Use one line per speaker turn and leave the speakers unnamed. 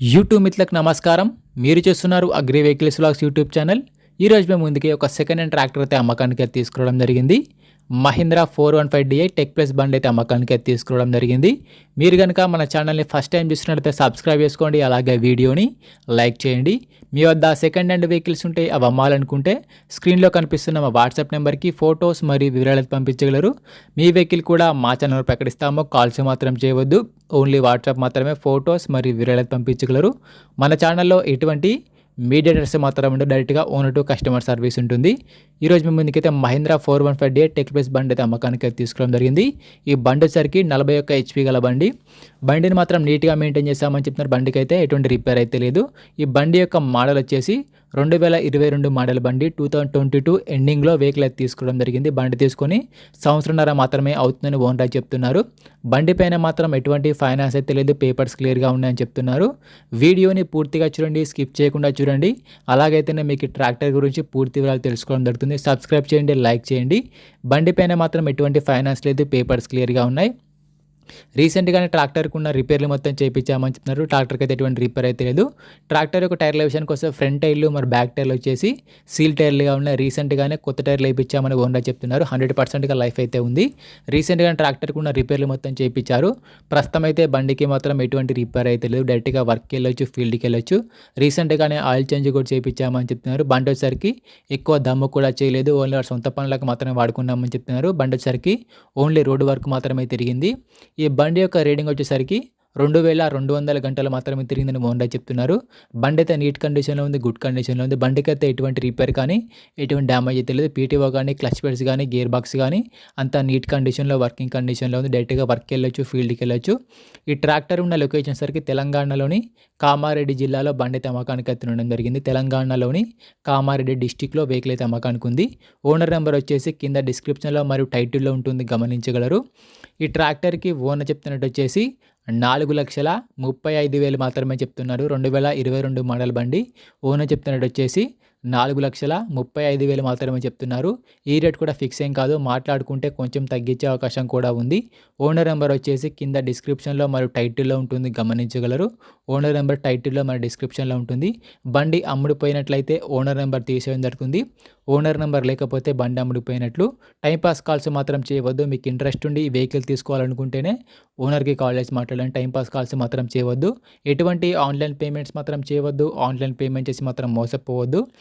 YouTube మిత్రులకు నమస్కారం. మీరు చేస్తున్నారు agri vehicles blogs YouTube channel. ఈరోజు మేము ముందుకి ఒక సెకండ్ హ్యాండ్ ట్రాక్టర్ అయితే అమ్మకానికి తీసుకురావడం జరిగింది. Mahindra four one five DI tech plus బండి అయితే అమ్మకానికి అయితే తీసుకురావడం జరిగింది. మీరు కనుక మన ఛానల్ని ఫస్ట్ టైం చూసినట్లయితే సబ్స్క్రైబ్ చేసుకోండి అలాగే వీడియోని లైక్ చేయండి. మీ వద్ద సెకండ్ హ్యాండ్ వెహికల్స్ ఉంటే అవి అమ్మాలనుకుంటే స్క్రీన్లో కనిపిస్తున్న మా వాట్సాప్ నెంబర్కి ఫొటోస్ మరియు వివరాలు పంపించగలరు. మీ వెహికల్ కూడా మా ఛానల్ ప్రకటిస్తాము కాల్స్ మాత్రం చేయవద్దు. ఓన్లీ వాట్సాప్ మాత్రమే ఫొటోస్ మరియు వివరాలు పంపించగలరు. మన ఛానల్లో ఎటువంటి మీడియేటర్స్ మాత్రం ఉండవు డైరెక్ట్గా ఓనర్ టు కస్టమర్ సర్వీస్ ఉంటుంది. ఈరోజు మేము ముందుకైతే Mahindra four one five DI tech plus బండి అయితే అమ్మకానికి అయితే తీసుకోవడం జరిగింది. ఈ బండి వచ్చేసరికి నలభై ఒక్క హెచ్పి గల బండి. బండిని మాత్రం నీట్గా మెయింటైన్ చేస్తామని చెప్తున్నారు బండికి అయితే ఎటువంటి రిపేర్ అయితే లేదు. ఈ బండి యొక్క మోడల్ వచ్చేసి రెండు వేల ఇరవై రెండు మోడల్ బండి టూ థౌజండ్ ట్వంటీ టూ ఎండింగ్లో వెహికల్ అయితే తీసుకోవడం జరిగింది. బండి తీసుకొని సంవత్సరంన్నర మాత్రమే అవుతుందని ఓనర్ చెప్తున్నారు. బండి పైన మాత్రం ఎటువంటి ఫైనాన్స్ అయితే లేదు. పేపర్స్ క్లియర్గా ఉన్నాయని చెప్తున్నారు. వీడియోని పూర్తిగా చూడండి. స్కిప్ చేయకుండా చూడండి. అలాగైతేనే మీకు ట్రాక్టర్ గురించి పూర్తి వివరాలు తెలుసుకోవడం జరుగుతుంది. సబ్స్క్రైబ్ చేయండి. లైక్ చేయండి. బండి పైన మాత్రం ఎటువంటి ఫైనాన్స్ లేదు. పేపర్స్ క్లియర్గా ఉన్నాయి. రీసెంట్గానే ట్రాక్టర్కి ఉన్న రిపేర్లు మొత్తం చేయించామని చెప్తున్నారు ట్రాక్టర్కి అయితే ఎటువంటి రిపేర్ అయితే లేదు. ట్రాక్టర్ యొక్క టైర్ల విషయానికి వస్తే ఫ్రంట్ టైర్లు మరి బ్యాక్ టైర్లు వచ్చేసి సీల్ టైర్లుగా ఉన్నాయి. రీసెంట్గానే కొత్త టైర్లు వేయించామని ఓనర్ చెప్తున్నారు. హండ్రెడ్ పర్సెంట్గా లైఫ్ అయితే ఉంది. రీసెంట్గా ట్రాక్టర్కి ఉన్న రిపేర్లు మొత్తం చేయించారు ప్రస్తుతం అయితే బండికి మాత్రం ఎటువంటి రిపేర్ అయితే లేదు. డైరెక్ట్గా వర్క్కి వెళ్ళొచ్చు ఫీల్డ్కి వెళ్ళొచ్చు. రీసెంట్గానే ఆయిల్ చేంజ్ కూడా చేయించామని చెప్తున్నారు. బండి వచ్చేసరికి ఎక్కువ దమ్ము కూడా చేయలేదు. ఓన్లీ వాడి సొంత పనులకు మాత్రమే వాడుకున్నామని చెప్తున్నారు. బండి వచ్చేసరికి ఓన్లీ రోడ్డు వర్క్ మాత్రమే తిరిగింది. ఈ బండి యొక్క రీడింగ్ వచ్చేసరికి రెండు వేల రెండు వందల గంటలు మాత్రమే తిరిగిందని మోహన్ రాజ్ చెప్తున్నారు. బండి అయితే నీట్ కండిషన్లో ఉంది గుడ్ కండిషన్లో ఉంది. బండికి అయితే ఎటువంటి రిపేర్ కానీ ఎటువంటి డ్యామేజ్ అయితే లేదు. పీటీఓ కానీ క్లచ్ పెడ్స్ కానీ గేర్ బాక్స్ కానీ అంతా నీట్ కండిషన్లో వర్కింగ్ కండిషన్లో ఉంది. డైరెక్ట్గా వర్క్ వెళ్ళొచ్చు ఫీల్డ్కి వెళ్ళొచ్చు. ఈ ట్రాక్టర్ ఉన్న లొకేషన్ సరికి తెలంగాణలోని కామారెడ్డి జిల్లాలో బండి అయితే అమ్మకానికి అయితే ఉండడం జరిగింది. తెలంగాణలోని కామారెడ్డి డిస్టిక్లో వెహికల్ అయితే అమ్మకానికి ఉంది. ఓనర్ నెంబర్ వచ్చేసి కింద డిస్క్రిప్షన్లో మరియు టైటిల్లో ఉంటుంది. గమనించగలరు. ఈ ట్రాక్టర్కి ఓనర్ చెప్తున్నట్టు వచ్చేసి నాలుగు లక్షల ముప్పై ఐదు వేలు మాత్రమే చెప్తున్నారు. రెండు వేల ఇరవై రెండు మోడల్ బండి. ఓనర్ చెప్తున్నట్టు వచ్చేసి నాలుగు లక్షల ముప్పై ఐదు వేలు మాత్రమే చెప్తున్నారు. ఈ రేట్ కూడా ఫిక్స్ ఏం కాదు. మాట్లాడుకుంటే కొంచెం తగ్గించే అవకాశం కూడా ఉంది. ఓనర్ నెంబర్ వచ్చేసి కింద డిస్క్రిప్షన్లో మరియు టైటిల్లో ఉంటుంది. గమనించగలరు. ఓనర్ నెంబర్ టైటిల్లో మరి డిస్క్రిప్షన్లో ఉంటుంది. బండి అమ్ముడిపోయినట్లయితే ఓనర్ నెంబర్ తీసేయడం జరుగుతుంది. ఓనర్ నెంబర్ లేకపోతే బండి అమ్ముడిపోయినట్లు. టైంపాస్ కాల్స్ మాత్రం చేయవద్దు. మీకు ఇంట్రెస్ట్ ఉండి ఈ వెహికల్ తీసుకోవాలనుకుంటేనే ఓనర్కి కాల్ చేసి మాట్లాడండి. టైంపాస్ కాల్స్ మాత్రం చేయవద్దు. ఎటువంటి ఆన్లైన్ పేమెంట్స్ మాత్రం చేయవద్దు. ఆన్లైన్ పేమెంట్ చేసి మాత్రం మోసపోవద్దు.